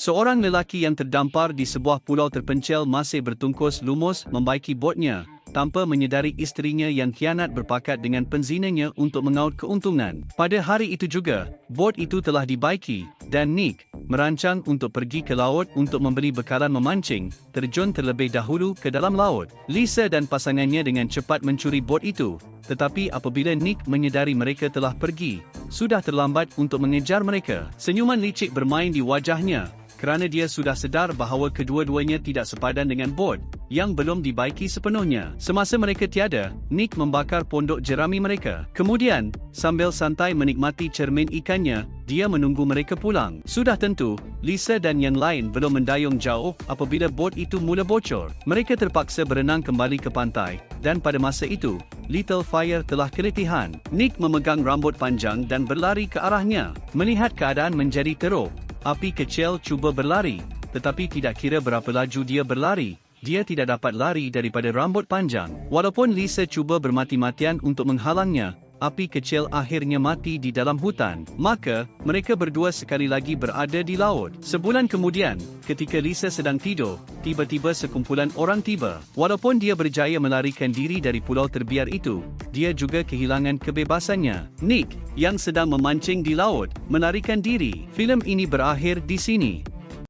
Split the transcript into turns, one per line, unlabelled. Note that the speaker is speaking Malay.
Seorang lelaki yang terdampar di sebuah pulau terpencil masih bertungkus lumus membaiki botnya tanpa menyedari isterinya yang kianat berpakat dengan penzinanya untuk mengaut keuntungan. Pada hari itu juga, bot itu telah dibaiki dan Nick merancang untuk pergi ke laut untuk membeli bekalan memancing, terjun terlebih dahulu ke dalam laut. Lisa dan pasangannya dengan cepat mencuri bot itu, tetapi apabila Nick menyedari mereka telah pergi, sudah terlambat untuk mengejar mereka. Senyuman licik bermain di wajahnya kerana dia sudah sedar bahawa kedua-duanya tidak sepadan dengan bot yang belum dibaiki sepenuhnya. Semasa mereka tiada, Nick membakar pondok jerami mereka. Kemudian, sambil santai menikmati cermin ikannya, dia menunggu mereka pulang. Sudah tentu, Lisa dan yang lain belum mendayung jauh apabila bot itu mula bocor. Mereka terpaksa berenang kembali ke pantai dan pada masa itu, Little Fire telah keletihan. Nick memegang rambut panjang dan berlari ke arahnya. Melihat keadaan menjadi teruk, api kecil cuba berlari, tetapi tidak kira berapa laju dia berlari, dia tidak dapat lari daripada rambut panjang. Walaupun Lisa cuba bermati-matian untuk menghalangnya, api kecil akhirnya mati di dalam hutan. Maka, mereka berdua sekali lagi berada di laut. Sebulan kemudian, ketika Lisa sedang tidur, tiba-tiba sekumpulan orang tiba. Walaupun dia berjaya melarikan diri dari pulau terbiar itu, dia juga kehilangan kebebasannya. Nick, yang sedang memancing di laut, melarikan diri. Filem ini berakhir di sini.